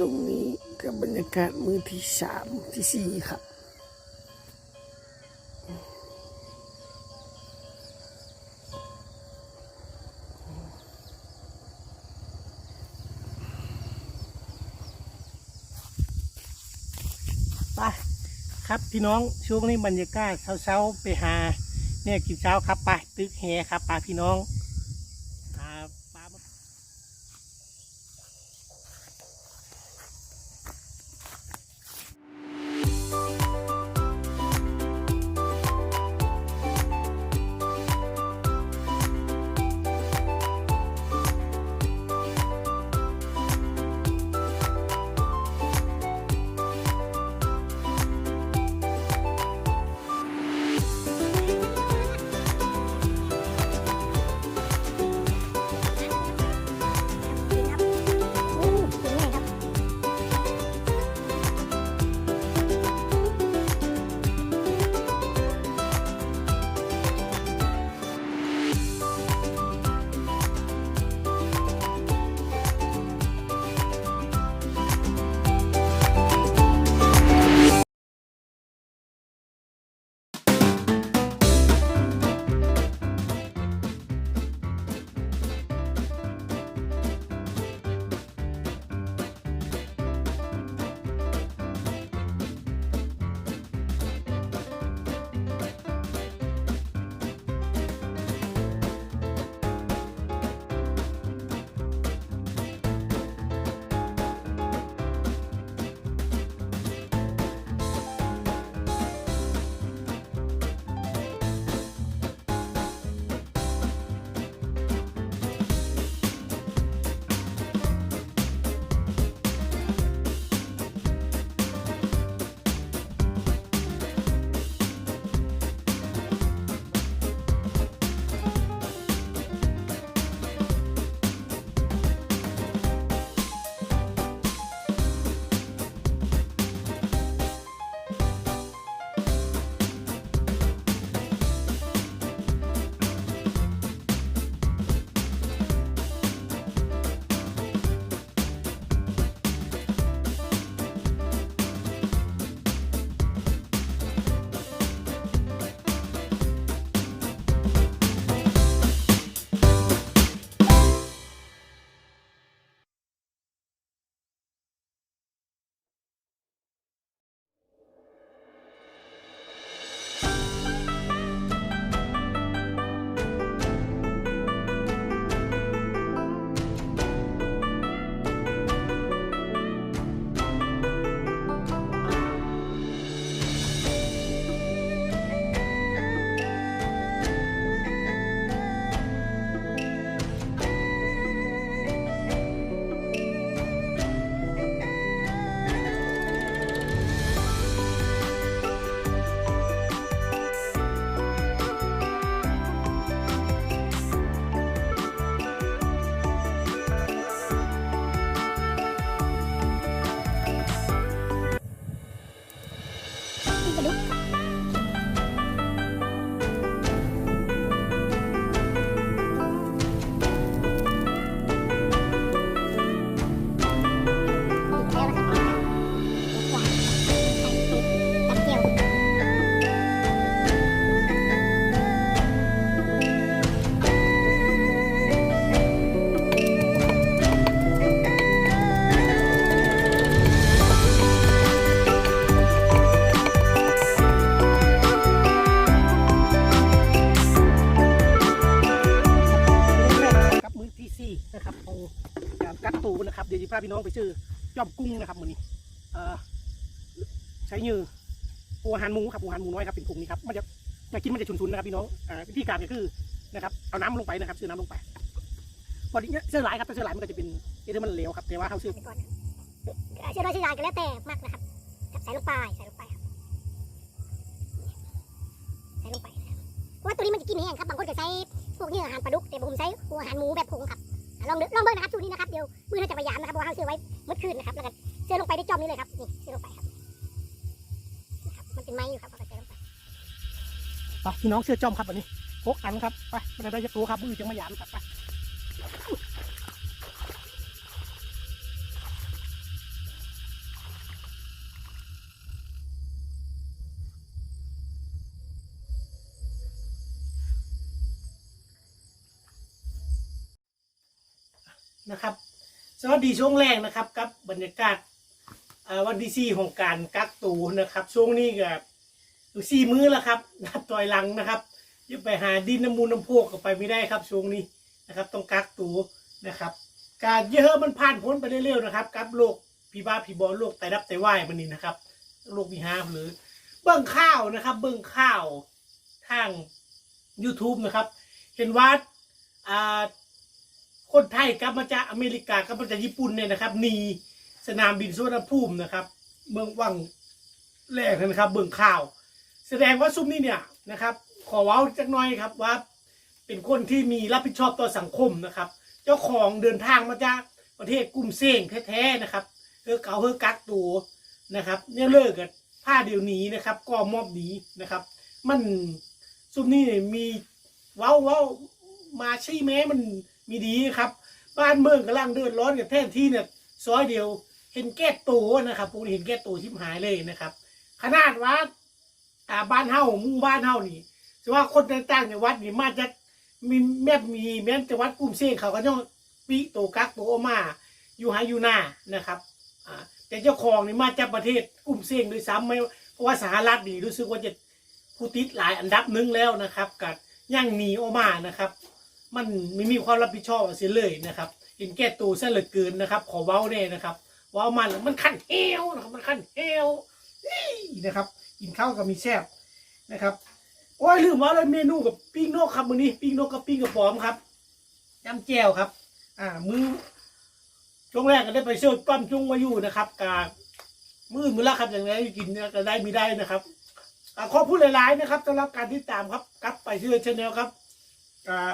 ช่วงนี้กับบรรยากาศมือที่สามที่สี่ครับไปครับพี่น้องช่วงนี้บรรยากาศเช้าๆไปหาเนี่ยกินเช้าครับไปตึกแฮครับไปพี่น้องาพี่น้องไปซื้อจอมกุ้งนะครับมือนี้ใช้ยือหัวอาหารหมูครับหัวอาหารหมูน้อยครับเป็นกุ้งนี้ครับมันจะอยากกินมันจะชุนๆนะครับพี่น้องอ่าวิธีการก็คือนะครับเอาน้ำลงไปนะครับซื้อน้ำลงไปพอดีเนี่ยเสื้อลายครับเสื้อลายมันก็จะเป็นเอเดอร์มันเหลวครับแต่ว่าเขาซื้อก่อนเชื่อน้อยเชื่อใหญ่ก็แล้วแต่มากนะครับใส่ลงไปใส่ลงไปครับใส่ลงไปเพราะว่าตัวนี้มันจะกินแห้งครับบางคนก็ใช้พวกเนื้ออาหารปลาดุกแต่ผมใช้หัวอาหารหมูแบบผงครับอะลองลองเบิ่ง พี่น้องเสื้อจอมครับวันนี้พกอันครับไปมันได้จะตู้ครับมือจังมายามครับไปนะครับสวัสดีช่วงแรกนะครับกับบรรยากาศวันที่สี่ของการกักตูนะครับช่วงนี้กับ อยู่สี่มื้อแล้วครับนับต่อยหลังนะครับยังไปหาดินน้ำมูลน้ำพวกก็ไปไม่ได้ครับช่วงนี้นะครับ ต้องกักตูนะครับ การเยอะมันผ่านพ้นไปเร็วๆนะครับกับโรคพีบ้าพีบอลโรคไตรับไตวายมันนี่นะครับโรคมีห้ามหรือเบิ้องข้าวนะครับ เบิ้องข้าวทาง YouTube นะครับ เห็นว่าอ่าคนไทยกลับมาจากอเมริกากลับมาจากญี่ปุ่นเนี่ยนะครับหนีสนามบินสุวรรณภูมินะครับ เมืองวังแรกนะครับ เบื้องข่าว แสดงว่าซุ้มนี้เนี่ยนะครับ ขอเว้าจักหน่อยครับว่า เป็นคนที่มีรับผิดชอบต่อสังคมนะครับ เจ้าของเดินทางมาจากประเทศกลุ่มเสี่ยงแท้ๆนะครับเฮอเก่าเฮอกักตัวนะครับเนี่ยเลิกกันผ้าเดี๋ยวนี้นะครับ ก็มอบหนีนะครับ มันซุ้มนี้เนี่ยมีเว้าเว้ามาใช่ไหมมันมีดีครับ บ้านเมืองกำลังเดือดร้อนกับแท่นที่เนี่ยซอยเดียว เห็นแก้ตัวนะครับพวกนี้เห็นแก้ตัวชิบหายเลยนะครับ ขนาดว่า อ่าบ้านเฮาหมู่บ้านเฮานี่แต่ว่าคนต่างๆในวัดนี่มาจากมีแม่มีแม่นจังหวัดกลุ่มเสี่ยงเขาก็ย่องปีโตกักโตออมา อยู่หาอยู่หน้านะครับอ่าแต่เจ้าของนี่มาจากประเทศกลุ่มเสี่ยงด้วยซ้ำไม่เพราะว่าสหรัฐนี่รู้สึกว่าจะผู้ติดหลายอันดับหนึงแล้วนะครับกับย่างหนีออกมานะครับ มันไม่มีความรับผิดชอบเสียเลยนะครับเห็นแก่ตัวซะเหลือเกินนะครับ ขอเว้าแน่นะครับ เว้ามันมันขั้นเฮวนะครับมันขั้นเฮวอี้นะครับ กินข้าวกับมีแซ่บนะครับโอ้ยลืมว่าเลยเมนูกับปิ้งนกครับมื้อนี้ปิ้งนกกับปิ้งกระป๋อมครับยำแจ่วครับ อ่ามือช่วงแรกก็ได้ไปเชิญปั้มจุ้งมาอยู่นะครับกามือมือละครับอย่างไรกินเนี่ยก็ได้มีได้นะครับอ่าขอพูดหลายๆนะครับสำหรับการที่ตามครับกลับไปเชื่อชแนลครับอ่า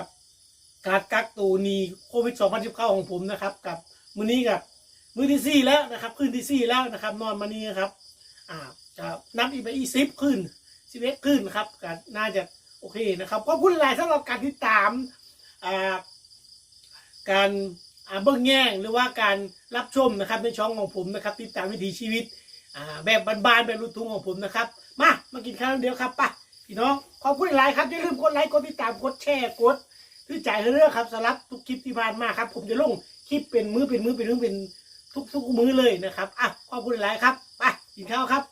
การกักตัวนีโควิด 2019 ของผมนะครับ กับมื้อนี้กับมื้อที่สี่แล้วนะครับ คืนที่สี่แล้วนะครับ นอนมานี้นะครับ อ่า จะนับอีกไปอีสิบคืนสิบเอ็ดคืนครับก็น่าจะโอเคนะครับขอบคุณหลายสำหรับการติดตามการอาเบิ่งแย่งหรือว่าการรับชมนะครับในช่องของผมนะครับ ติดตามวิถีชีวิตแบบบ้านๆแบบลูกทุ่งของผมนะครับ มามากินข้าวเดียวครับป่ะพี่น้องขอบคุณหลายครับอย่าลืมกดไลค์กดติดตามกดแชร์กดคือจ่ายเรื่องครับสำหรับทุกคลิปที่ผ่านมาครับ ผมจะลงคลิปเป็นมือเป็นมือเป็นมือเป็นทุกทุกๆมือเลยนะครับอะขอบคุณหลายครับไปกินข้าวครับ